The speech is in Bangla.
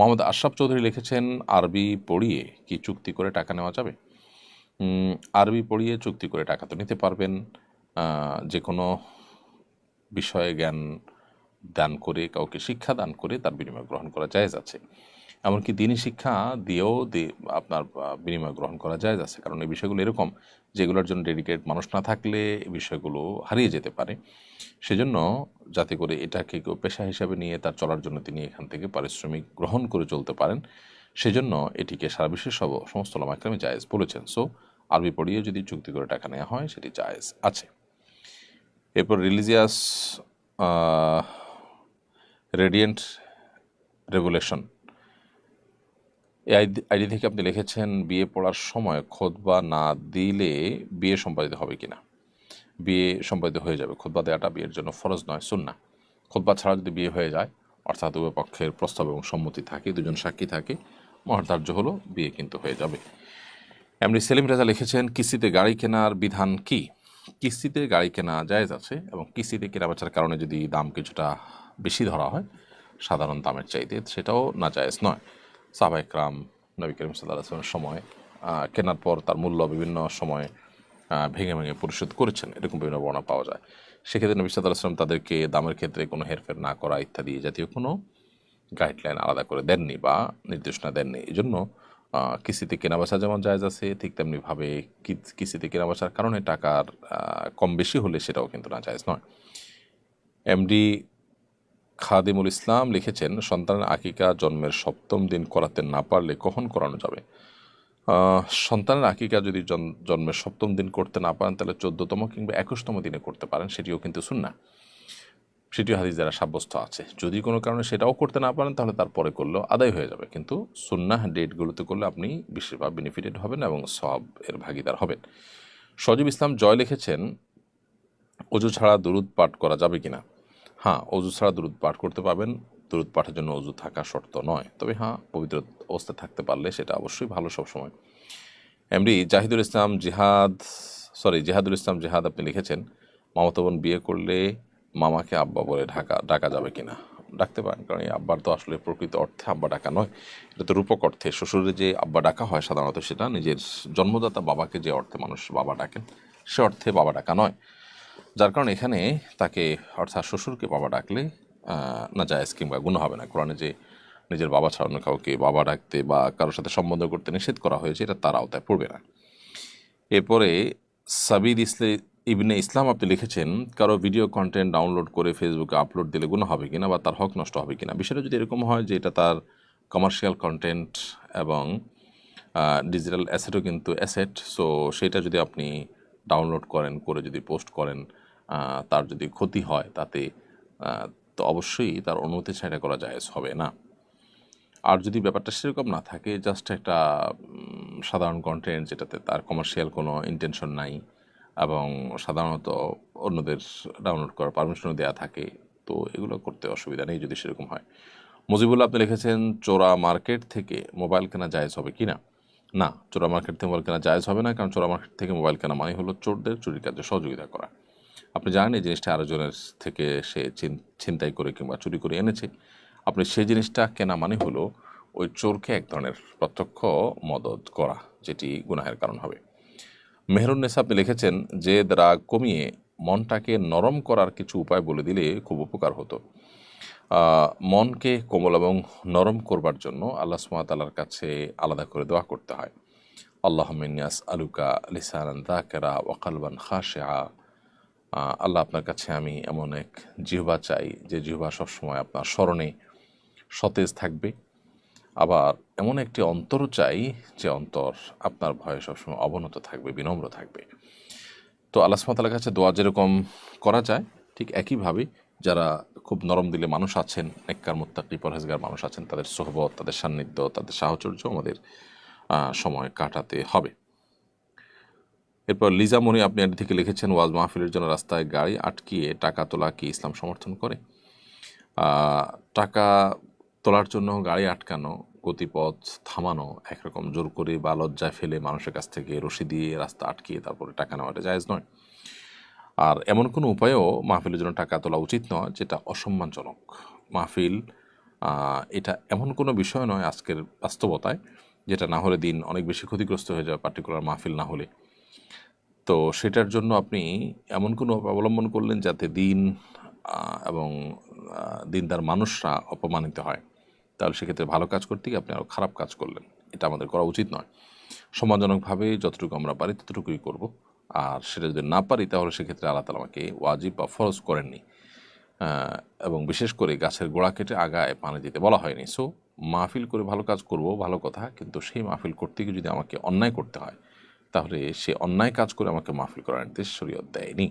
মোহাম্মদ আশরাফ চৌধুরী লিখেছেন, আরবি পড়িয়ে কি চুক্তি করে টাকা নেওয়া যাবে? আরবি পড়িয়ে চুক্তি করে টাকা তো নিতে পারবেন। যে কোনো বিষয়ে জ্ঞান দান করে, কাউকে শিক্ষা দান করে তার বিনিময় গ্রহণ করা যায় আছে। এমনকি দিনই শিক্ষা দিয়েও আপনার বিনিময় গ্রহণ করা জায়েজ আছে কারণ এই বিষয়গুলো এরকম যেগুলোর জন্য ডেডিকেট মানুষ না থাকলে এই বিষয়গুলো হারিয়ে যেতে পারে। সেজন্য যাতে করে এটাকে কেউ পেশা হিসাবে নিয়ে তার চলার জন্য তিনি এখান থেকে পারিশ্রমিক গ্রহণ করে চলতে পারেন। সেজন্য এটিকে সারা বিশ্বের সব, সমস্ত লামাক্রামে জায়েজ বলেছেন। সো, আরবি পড়িয়ে যদি চুক্তি করে টাকা নেওয়া হয়, সেটি জায়েজ আছে। এরপর রিলিজিয়াস রেডিয়েন্ট রেগুলেশন। আইডি থেকে আপনি লিখেছেন, বিয়ে পড়ার সময় খোদবা না দিলে বিয়ে সম্পাদিত হবে কিনা? বিয়ে সম্পাদিত হয়ে যাবে। খোদবা দেওয়াটা বিয়ের জন্য ফরজ নয় সুন্না খোদবা ছাড়া যদি বিয়ে হয়ে যায়, অর্থাৎ উভয় পক্ষের প্রস্তাব এবং সম্মতি থাকে, দুজন সাক্ষী থাকে, মহার্ধার্য হলো বিয়ে কিন্তু হয়ে যাবে। এমনি সেলিম রাজা লিখেছেন, কিস্তিতে গাড়ি কেনার বিধান কি? কিস্তিতে গাড়ি কেনা জায়েজ আছে এবং কিস্তিতে কেনা বেচার কারণে যদি দাম কিছুটা বেশি ধরা হয়, সাধারণ দামের চাইতে সেটাও না জায়েজ নয়। সাহবাইকরাম নবী করিম সাল্লাহ সময় কেনার পর তার মূল্য বিভিন্ন সময়ে ভেঙে ভেঙে পরিশোধ করেছেন। এরকম বিভিন্ন বর্ণনা পাওয়া যায়। সেক্ষেত্রে নবী সাল্লাহ আসলাম তাদেরকে দামের ক্ষেত্রে কোনো হেরফের না করা ইত্যাদি জাতীয় কোনো গাইডলাইন আলাদা করে দেননি বা নির্দেশনা দেননি। এই জন্য কিস্তিতে কেনাবেচা যেমন জায়জ আছে, ঠিক তেমনিভাবে কিস্তিতে কেনাবেচার কারণে টাকার কম বেশি হলে সেটাও কিন্তু না জায়জ নয়। এমডি খাদিমুল ইসলাম লিখেছেন, সন্তানের আকিকা জন্মের সপ্তম দিন করাতে না পারলে কখন করানো যাবে? সন্তানের আকিকা যদি জন্মের সপ্তম দিন করতে না পারেন, তাহলে চোদ্দতম কিংবা একুশতম দিনে করতে পারেন, সেটিও কিন্তু শুননা সেটিও হাদিস দ্বারা সাব্যস্ত আছে। যদি কোনো কারণে সেটাও করতে না পারেন, তাহলে তারপরে করলেও আদায় হয়ে যাবে। কিন্তু সুন্নাহ ডেটগুলোতে করলে আপনি বিশেষভাবে বেনিফিটেড হবেন এবং সব এর ভাগিদার হবেন। সজীব ইসলাম জয় লিখেছেন অজু ছাড়া দুরুদ পাঠ করা যাবে কিনা? হ্যাঁ অজু ছাড়া দুরুদ পাঠ করতে পারবেন। দুরুদ পাঠের জন্য অজু থাকা শর্ত নয়। তবে হ্যাঁ পবিত্র অবস্থায় থাকতে পারলে সেটা অবশ্যই ভালো সবসময়। এমডি জাহিদুল ইসলাম জিহাদ সরি জিহাদুল ইসলাম জিহাদ আপনি লিখেছেন মামাতো বোন বিয়ে করলে মামাকে আব্বা বলে ঢাকা, ডাকা যাবে কিনা? ডাকতে পারেন, কারণ এই আব্বার তো আসলে প্রকৃত অর্থে আব্বা ডাকা নয়। এটা তো রূপক অর্থে। শ্বশুরের যে আব্বা ডাকা হয় সাধারণত সেটা নিজের জন্মদাতা বাবাকে যে অর্থে মানুষ বাবা ডাকেন, সে অর্থে বাবা ডাকা নয়। যার কারণে এখানে তাকে, অর্থাৎ শ্বশুরকে বাবা ডাকলে না জায়েজ কিংবা গুণ হবে না। কোরআনে যে নিজের বাবা ছাড়া অন্য কাউকে বাবা ডাকতে বা কারোর সাথে সম্বন্ধ করতে নিষেধ করা হয়েছে, এটা তার আওতায় পড়বে না। এরপরে সাবির ইসলে, ইবনে ইসলাম আপনি লিখেছেন, কারও ভিডিও কন্টেন্ট ডাউনলোড করে ফেসবুকে আপলোড দিলে গুণ হবে কিনা বা তার হক নষ্ট হবে কিনা? বিষয়টা যদি এরকম হয় যে এটা তার কমার্শিয়াল কন্টেন্ট এবং ডিজিটাল অ্যাসেটও কিন্তু অ্যাসেট সো সেটা যদি আপনি ডাউনলোড করেন, করে যদি পোস্ট করেন তার যদি ক্ষতি হয়, তাতে তো অবশ্যই তার অনুমতি ছাড়া করা যায় হবে না। আর যদি ব্যাপারটা সেরকম না থাকে জাস্ট একটা সাধারণ কন্টেন্ট যেটাতে তার কমার্শিয়াল কোনো ইন্টেনশন নাই এবং সাধারণত অন্যদের ডাউনলোড করার পারমিশনও দেওয়া থাকে, তো এগুলো করতে অসুবিধা নেই যদি সেরকম হয়। মুজিবুল্লাহ, আপনি লিখেছেন, চোরা মার্কেট থেকে মোবাইল কেনা জায়েজ হবে কি না না, চোরা মার্কেট থেকে মোবাইল কেনা জায়জ হবে না, কারণ চোরা মার্কেট থেকে মোবাইল কেনা মানে হলো চোরদের চুরির কাজে সহযোগিতা করা। আপনি জানেন এই জিনিসটা আরেকজনের থেকে সে ছিন- ছিনতাই করে কিংবা চুরি করে এনেছে। আপনি সেই জিনিসটা কেনা মানে হলো ওই চোরকে এক ধরনের প্রত্যক্ষ মদত করা, যেটি গুনাহের কারণ হবে। মেহরুন্নেসা আপনি লিখেছেন, যে রাগ কমিয়ে মনটাকে নরম করার কিছু উপায় বলে দিলে খুব উপকার হতো। মনকে কোমল এবং নরম করবার জন্য আল্লাহ সুমাতালার কাছে আলাদা করে দোয়া করতে হয়। আল্লাহ মিনিয়াস আলুকা লিসানান দাকেরা ওয়াকালবান খাশা আল্লাহ আপনার কাছে আমি এমন এক জিহবা চাই, যে জিহবা সবসময় আপনার স্মরণে সতেজ থাকবে। আবার এমন একটি অন্তরও চাই, যে অন্তর আপনার ভয়ে সবসময় অবনত থাকবে, বিনম্র থাকবে। তো আল্লাহ সুমাতালার কাছে দোয়া যেরকম করা যায়, ঠিক একইভাবে যারা খুব নরম দিলে মানুষ আছেন, নেককার, মুত্তাকি, পরহেজগার মানুষ আছেন, তাদের সোহবত, তাদের সান্নিধ্য, তাদের সাহচর্য আমাদের সময় কাটাতে হবে। এরপর লিজা মনি আপনি এর থেকে লিখেছেন, ওয়াজ মাহফিলের জন্য রাস্তায় গাড়ি আটকিয়ে টাকা তোলা কি ইসলাম সমর্থন করে? টাকা তোলার জন্য গাড়ি আটকানো, গতিপথ থামানো, একরকম জোর করে বা লজ্জায় ফেলে মানুষের কাছ থেকে রশি দিয়ে রাস্তা আটকিয়ে তারপরে টাকা নেওয়াটা জায়েজ নয়। আর এমন কোনো উপায়েও মাহফিলের জন্য টাকা তোলা উচিত নয়, যেটা অসম্মানজনক। মাহফিল এটা এমন কোনো বিষয় নয় আজকের বাস্তবতায়, যেটা না হলে দিন অনেক বেশি ক্ষতিগ্রস্ত হয়ে যাবে পার্টিকুলার মাহফিল না হলে। তো সেটার জন্য আপনি এমন কোনো অবলম্বন করলেন যাতে দিন এবং দিনদার মানুষরা অপমানিত হয়? তাহলে সেক্ষেত্রে ভালো কাজ করতে গিয়ে আপনি আরও খারাপ কাজ করলেন। এটা আমাদের করা উচিত নয়। সম্মানজনকভাবে যতটুকু আমরা পারি ততটুকুই করব। আর সেটা যদি না পারি, তাহলে সেক্ষেত্রে আল্লাহ তালা আমাকে ওয়াজিব বা ফরজ করেননি। এবং বিশেষ করে গাছের গোড়া কেটে আগায় পানি দিতে বলা হয়নি। সো মাহফিল করে ভালো কাজ করব, ভালো কথা, কিন্তু সেই মাহফিল করতে গিয়ে যদি আমাকে অন্যায় করতে হয়, তাহলে সে অন্যায় কাজ করে আমাকে মাহফিল করার নির্দেশ শরীয়ত দেয়নি।